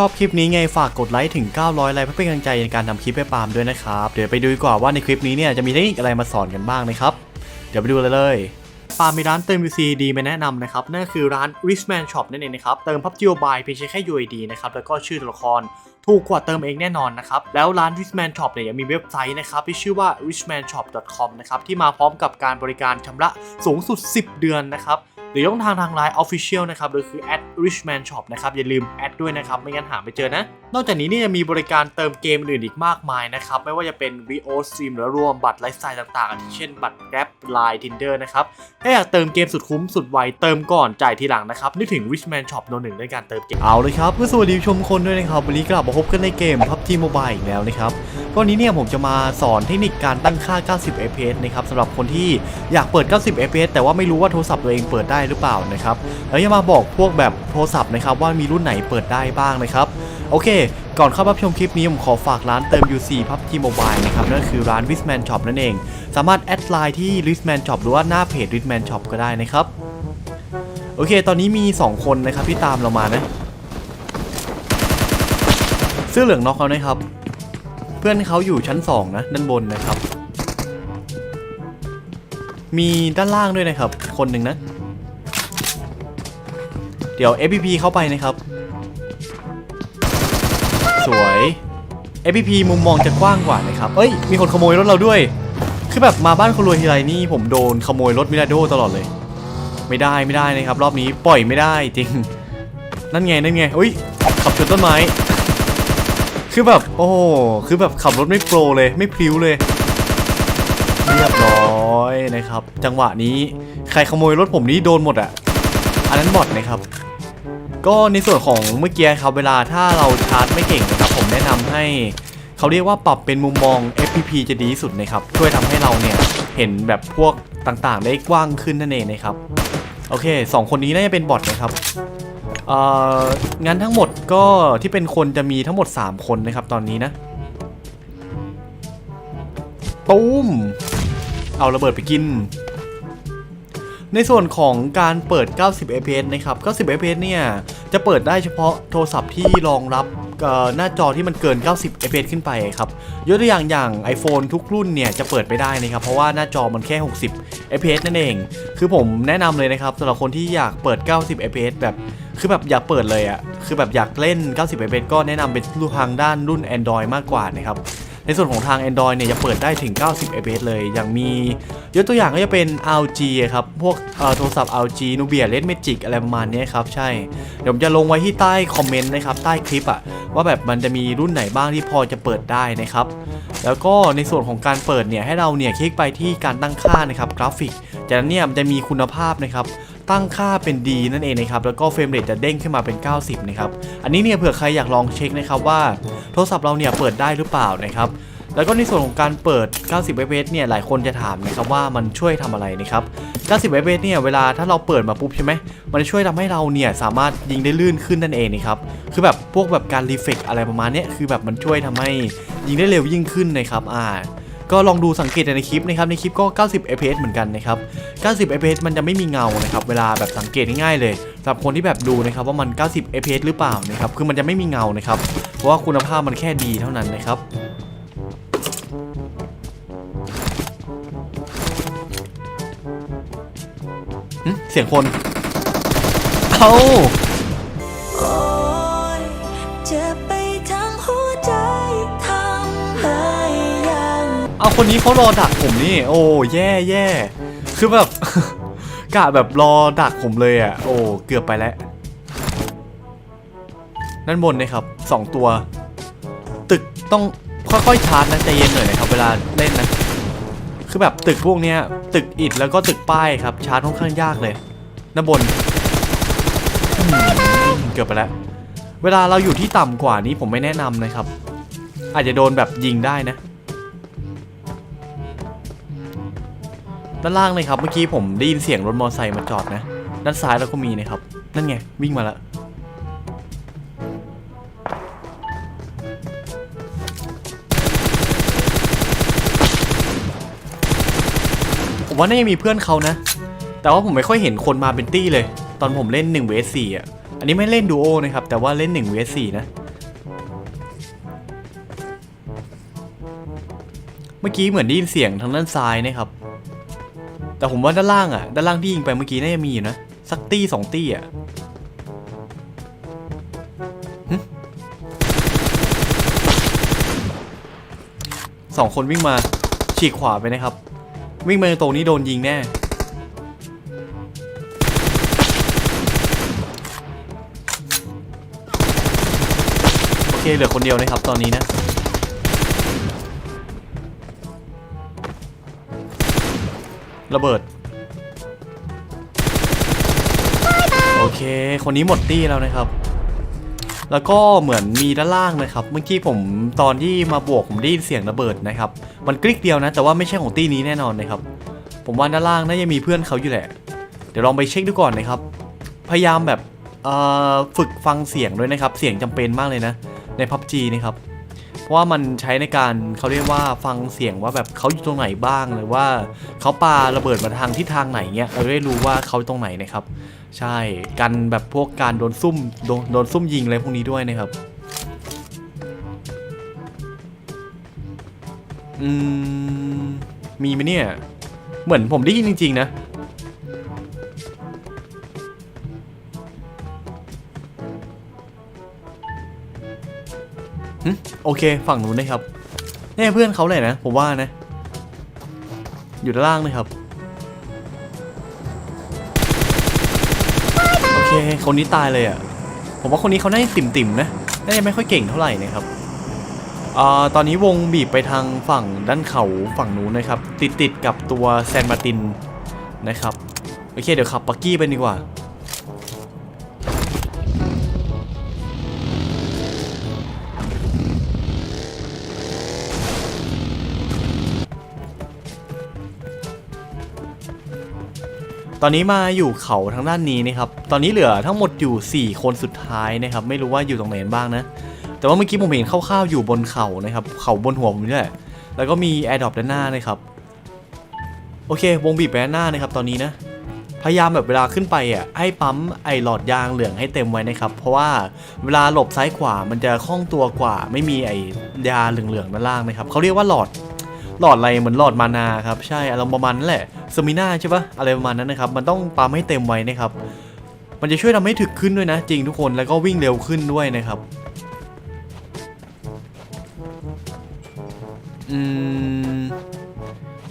ชอบคลิปนี้ไงฝากกดไลค์ถึง 900 ไลค์เพื่อเป็นกำลังใจในการทำคลิปให้ปาล์มด้วยนะครับ เดี๋ยวไปดูดีกว่าว่าในคลิปนี้เนี่ยจะมีเทคนิคอะไรมาสอนกันบ้างนะครับ เดี๋ยวไปดูเลยเลยปาล์มมีร้านเติม UC ดีมาแนะนำนะครับ นั่นคือร้าน Richman Shop นั่นเองนะครับ เติม PUBG Mobile เพียงใช้แค่ UID นะครับ แล้วก็ชื่อตัวละครถูกกว่าเติมเองแน่นอนนะครับ แล้วร้าน Richman Shop เนี่ยยังมีเว็บไซต์นะครับ ที่ชื่อว่า richmanshop.com นะครับ ที่มาพร้อมกับการบริการชำระสูงสุด 10 เดือนนะครับหรือช่องทางทางไลน์ Official นะครับโดยคือ @richman shop นะครับ อย่าลืมแอดด้วยนะครับ ไม่งั้นหาไม่เจอนะ นอกจากนี้เนี่ยยังมีบริการเติมเกมอื่นอีกมากมายนะครับ ไม่ว่าจะเป็น VO Stream หรือรวมบัตรไลฟ์สไตล์ต่างๆ เช่นบัตร Grab Line Tinder นะครับ ถ้าอยากเติมเกมสุดคุ้มสุดไวเติมก่อนจ่ายทีหลังนะครับนึกถึง Richman Shop โนหนึ่งในการเติมเกมเอาเลยครับเพื่อสวัสดีผู้ชมคนด้วยนะครับวันนี้กลับมาพบกันในเกม PUBG Mobile อีกแล้วนะครับก็วันนี้เนี่ยผมจะมาสอนเทคนิคการตั้งค่า 90 fps นะครับสำหรับคนที่อยากเปิด 90 fps แต่ว่าไม่รู้ว่าโทรศัพท์ตัวเองเปิดได้หรือเปล่านะครับแล้วจะมาบอกพวกแบบ ทรศัพท์นะครับว่ามีรุ่นไหนเปิดได้บ้างนะครับโอเค ก่อนเข้ารับชมคลิปนี้ผมขอฝากร้านเติม UC PUBG Mobile นะครับนั่นคือร้าน w i s m a n Shop นั่นเอง สามารถแอดไลน์ที่ w i s m a n Shop หรือว่าหน้าเพจ w i s m a n Shop ก็ได้นะครับ โอเค ตอนนี้มี 2 คนนะครับที่ตามเรามานะเสื้อเหลืองน็อกเขานะครับ เพื่อนเขาอยู่ชั้น 2 นะ ด้านบนนะครับ มีด้านล่างด้วยนะครับ คนหนึ่งนะ เดี๋ยว FPP เข้าไปนะครับ สวย FPP มุมมองจะกว้างกว่านะครับ เอ้ย มีคนขโมยรถเราด้วย คือแบบมาบ้านคนรวยทีไรนี่ผมโดนขโมยรถมิราโดตลอดเลย ไม่ได้ไม่ได้นะครับ รอบนี้ปล่อยไม่ได้จริง นั่นไงนั่นไงอุ้ยขับชนต้นไม้ คือแบบโอ้คือแบบขับรถไม่โปรเลยไม่พลิ้วเลยเรียบร้อยนะครับ จังหวะนี้ใครขโมยรถผมนี่โดนหมดอะอันนั้นบอทนะครับ ก็ในส่วนของเมื่อกี้ครับเวลาถ้าเราชาร์จไม่เก่งนะครับผมแนะนำให้เขาเรียกว่าปรับเป็นมุมมอง FPP จะดีที่สุดนะครับช่วยทำให้เราเนี่ยเห็นแบบพวกต่างๆ ได้กว้างขึ้นนั่นเองนะครับโอเคสองคนนี้น่าจะเป็นบอทนะครับเอ่องั้นทั้งหมดก็ที่เป็นคนจะมีทั้งหมด 3 คนนะครับตอนนี้นะตุ้มเอาระเบิดไปกิน ในส่วนของการเปิด 90 fps นะครับ 90 fps เนี่ย จะเปิดได้เฉพาะโทรศัพท์ที่รองรับหน้าจอที่มันเกิน 90 fps ขึ้นไปครับ ยกตัวอย่างอย่าง iPhone ทุกรุ่นเนี่ยจะเปิดไม่ได้นะครับ เพราะว่าหน้าจอมันแค่ 60 fps นั่นเอง คือผมแนะนำเลยนะครับสำหรับคนที่อยากเปิด 90 fps แบบ คือแบบอยากเปิดเลยอะ่ะคือแบบอยากเล่น 90 fps ก็แนะนำเป็นทางด้านรุ่น Android มากกว่านะครับ ในส่วนของทาง Android เนี่ยจะเปิดได้ถึง 90 fps เลย อย่างมียกตัวอย่างก็จะเป็น LG ครับ พวกโทรศัพท์ LG Nubia Red Magic อะไรประมาณนี้ครับ ใช่ เดี๋ยวผมจะลงไว้ที่ใต้คอมเมนต์นะครับ ใต้คลิปอะว่าแบบมันจะมีรุ่นไหนบ้างที่พอจะเปิดได้นะครับ แล้วก็ในส่วนของการเปิดเนี่ยให้เราเนี่ยคลิกไปที่การตั้งค่านะครับกราฟิก จากนั้นเนี่ยมันจะมีคุณภาพนะครับ ตั้งค่าเป็นดีนั่นเองนะครับแล้วก็เฟรมเรทจะเด้งขึ้นมาเป็น 90 นะครับ อันนี้เนี่ยเผื่อใครอยากลองเช็คนะครับว่าโทรศัพท์เราเนี่ยเปิดได้หรือเปล่านะครับแล้วก็ในส่วนของการเปิด 90 fps เนี่ย หลายคนจะถามนะครับว่ามันช่วยทำอะไรนะครับ 90 fps เนี่ย เวลาถ้าเราเปิดมาปุ๊บใช่ไหม มันจะช่วยทำให้เราเนี่ยสามารถยิงได้ลื่นขึ้นนั่นเองนะครับ คือแบบพวกแบบการรีเฟกอะไรประมาณนี้คือแบบมันช่วยทำให้ยิงได้เร็วยิ่งขึ้นนะครับ อ่า ก็ลองดูสังเกตในคลิปนะครับในคลิปก็ 90 fps เหมือนกันนะครับ 90 fps มันจะไม่มีเงานะครับเวลาแบบสังเกตง่ายๆเลยสำหรับคนที่แบบดูนะครับว่ามัน 90 fps หรือเปล่านะครับคือมันจะไม่มีเงานะครับเพราะว่าคุณภาพมันแค่ดีเท่านั้นนะครับเสียงคน เอา เอาคนนี้เขารอดักผมนี่ โอ้แย่แย่คือแบบ กะแบบรอดักผมเลยอะ โอ้เกือบไปแล้วด้านบนนะครับสองตัว ตึกต้องค่อยๆชาร์จนะใจเย็นหน่อยนะครับเวลาเล่นนะคือแบบตึกพวกเนี้ยตึกอิฐแล้วก็ตึกป้ายครับชาร์จค่อนข้างยากเลยด้านบนเกือบไปแล้ว เวลาเราอยู่ที่ต่ำกว่านี้ผมไม่แนะนำนะครับ อาจจะโดนแบบยิงได้นะ ด้านล่างเลยครับ เมื่อกี้ผมได้ยินเสียงรถมอเตอร์ไซค์มาจอดนะ ด้านซ้ายเราก็มีนะครับ นั่นไง วิ่งมาแล้วผมว่าน่าจะมีเพื่อนเขานะ แต่ว่าผมไม่ค่อยเห็นคนมาเป็นตี้เลย ตอนผมเล่นสี่อะ อันนี้ไม่เล่นดูโอนะครับ แต่ว่าเล่นสี่นะ เมื่อกี้เหมือนได้ยินเสียงทางด้านซ้ายนะครับ แต่ผมว่าด้านล่างอะ ด้านล่างที่ยิงไปเมื่อกี้น่าจะมีอยู่นะ สักตี้สองตี้อะสองคนวิ่งมาฉีกขวาไปนะครับ วิ่งมาตรงนี้โดนยิงแน่ โอเคเหลือคนเดียวนะครับตอนนี้นะ ระเบิด โอเค คนนี้หมดตี้แล้วนะครับ แล้วก็เหมือนมีด้านล่างนะครับ เมื่อกี้ผมตอนที่มาบวกผมได้ยินเสียงระเบิดนะครับ มันกริกเดียวนะ แต่ว่าไม่ใช่ของตี้นี้แน่นอนนะครับ ผมว่าด้านล่างน่าจะมีเพื่อนเขาอยู่แหละ เดี๋ยวลองไปเช็คดูก่อนนะครับ พยายามแบบเอ่อฝึกฟังเสียงด้วยนะครับ เสียงจำเป็นมากเลยนะ ใน PUBG นะครับ เพราะว่ามันใช้ในการเขาเรียกว่าฟังเสียงว่าแบบเขาอยู่ตรงไหนบ้างหรือว่าเขาปาระเบิดมาทางทิศทางไหนเงี้ยเราได้รู้ว่าเขาตรงไหนนะครับ ใช่กันแบบพวกการโดนซุ่มโดนโดนซุ่มยิงอะไรพวกนี้ด้วยนะครับอืมมีไหมเนี่ย เหมือนผมได้ยินจริง ๆ นะ โอเค ฝั่งนู้นนะครับนี่เพื่อนเขาเลยนะ ผมว่านะ อยู่ด้านล่างนะครับ โอเค คนนี้ตายเลยอะ ผมว่าคนนี้เขาน่าจะติ่มๆนะน่าจะไม่ค่อยเก่งเท่าไหร่นะครับอ่าตอนนี้วงบีบไปทางฝั่งด้านเขาฝั่งนู้นนะครับ ติดติดกับตัวแซนมาตินนะครับ โอเค เดี๋ยวขับปักกี้ไปดีกว่า ตอนนี้มาอยู่เขาทางด้านนี้นะครับ ตอนนี้เหลือทั้งหมดอยู่ 4 คนสุดท้ายนะครับ ไม่รู้ว่าอยู่ตรงไหนบ้างนะ แต่ว่าเมื่อกี้ผมเห็นคร่าวๆอยู่บนเขานะครับ เขาบนหัวผมนี่แหละ แล้วก็มีแอร์ดรอปด้านหน้านะครับ โอเค วงบีบไปด้านหน้านะครับ ตอนนี้นะ พยายามแบบเวลาขึ้นไปอะ ให้ปั๊มไอหลอดยางเหลืองให้เต็มไว้นะครับ เพราะว่าเวลาหลบซ้ายขวา มันจะคล่องตัวกว่า ไม่มีไอยาเหลืองๆด้านล่างนะครับ เขาเรียกว่าหลอด หลอดอะไรเหมือนหลอดมานาครับ ใช่อารมณ์ประมาณนั้นแหละสมิน่าใช่ปะอะไรประมาณนั้นนะครับ มันต้องปั๊มให้เต็มไว้นะครับ มันจะช่วยทำให้ถึกขึ้นด้วยนะ จริงทุกคนแล้วก็วิ่งเร็วขึ้นด้วยนะครับ อืม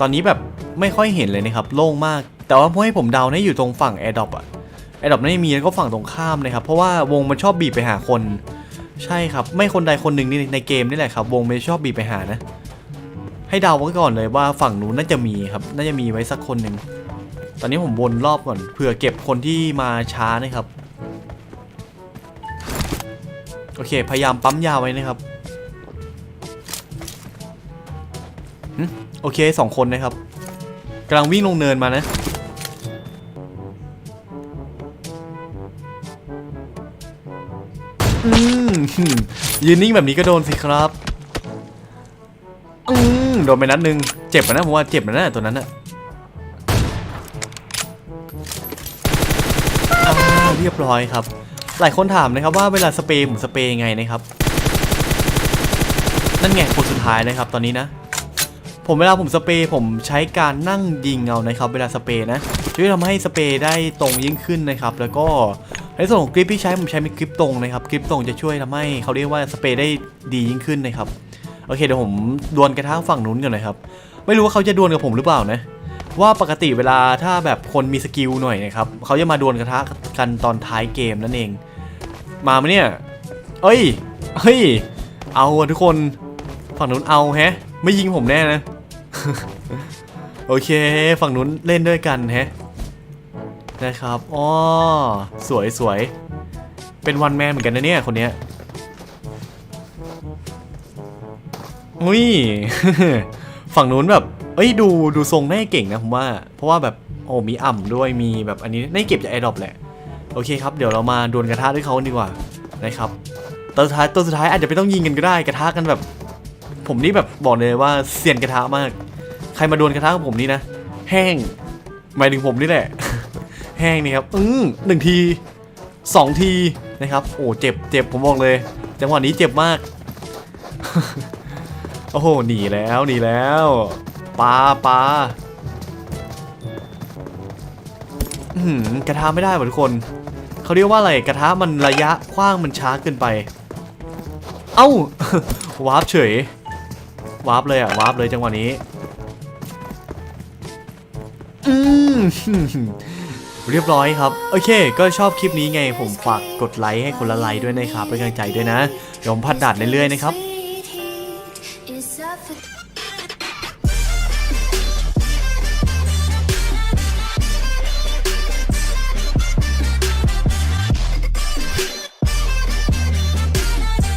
ตอนนี้แบบไม่ค่อยเห็นเลยนะครับ โล่งมาก แต่ว่าพอให้ผมเดาเนี่ยอยู่ตรงฝั่ง a อ r d r o p อะ a อ r d r o p ไม่มีแล้วก็ฝั่งตรงข้ามนะครับ เพราะว่าวงมันชอบบีบไปหาคน ใช่ครับ ไม่คนใดคนหนึ่งนี่ในเกมนี่แหละครับ วงมันชอบบีบไปหานะ ให้เดาไว้ก่อนเลยว่าฝั่งนู้นน่าจะมีครับ น่าจะมีไว้สักคนหนึ่ง ตอนนี้ผมวนรอบก่อนเผื่อเก็บคนที่มาช้านะครับ โอเค พยายามปั๊มยาไว้นะครับโอเคสองคนนะครับกำลังวิ่งลงเนินมานะ อืมยืนนิ่งแบบนี้ก็โดนสิครับ โดนไปนัดหนึ่งเจ็บอะนะผมว่าเจ็บนะตัวนั้นอะเรียบร้อยครับ หลายคนถามนะครับว่าเวลาสเปรย์ผมสเปรย์ยังไงนะครับ นั่นไงคนสุดท้ายนะครับตอนนี้นะ ผมเวลาผมสเปรย์ผมใช้การนั่งยิงเอานะครับ เวลาสเปรย์นะช่วยทำให้สเปรย์ได้ตรงยิ่งขึ้นนะครับ แล้วก็ในส่วนของกริปที่ใช้ผมใช้เป็นกริปตรงนะครับกริปตรงจะช่วยทำให้เขาเรียกว่าสเปรย์ได้ดียิ่งขึ้นนะครับ โอเคเดี๋ยวผมดวลกระทะฝั่งนู้นก่อนนะครับ ไม่รู้ว่าเขาจะดวลกับผมหรือเปล่านะ ว่าปกติเวลาถ้าแบบคนมีสกิลหน่อยนะครับเขาจะมาดวลกระทะกันตอนท้ายเกมนั่นเอง มาไหมเนี่ย เอ้ยเฮ้ย เอาทุกคนฝั่งนู้นเอาแฮะ ไม่ยิงผมแน่นะ โอเค ฝั่งนู้นเล่นด้วยกันแฮะนะครับอ๋อสวยสวยเป็นวันแมนเหมือนกันนะเนี่ยคนเนี้ย อุ้ย ฝั่งนู้นแบบ เอ้ยดูดูทรงน่าจะเก่งนะผมว่า เพราะว่าแบบโอ้มีอ่ำด้วยมีแบบอันนี้น่าจะเก็บจากไอดอปแหละ โอเคครับเดี๋ยวเรามาดวลกระทะด้วยเขาดีกว่านะครับตัวสุดท้ายตัวสุดท้ายอาจจะไม่ต้องยิงกันก็ได้กระทะกันแบบ ผมนี่แบบบอกเลยว่าเซียนกระทะมาก ใครมาดวลกระทะกับผมนี่นะแห้งหมายถึงผมนี่แหละ แห้งนี่ครับอืมหนึ่งทีสองทีนะครับ โอ้เจ็บเจ็บผมบอกเลย จังหวะนี้เจ็บมาก อ้โหหนีแล้วหนีแล้วปลาปลาอื้อหือกระทะไม่ได้ว่ะทุกคนเขาเรียกว่าอะไรกระทะมันระยะกว้างมันช้าเกินไป เอ้าวาร์ปเฉยวาร์ปเลยอะวาร์ปเลยจังหวะนี้อืมเรียบร้อยครับ โอเค ก็ชอบคลิปนี้ไงผมฝากกดไลค์ให้คนละไลค์ด้วยนะครับเป็นกำลังใจด้วยนะเดี๋ยวผมพัดดัดเรื่อยๆนะครับ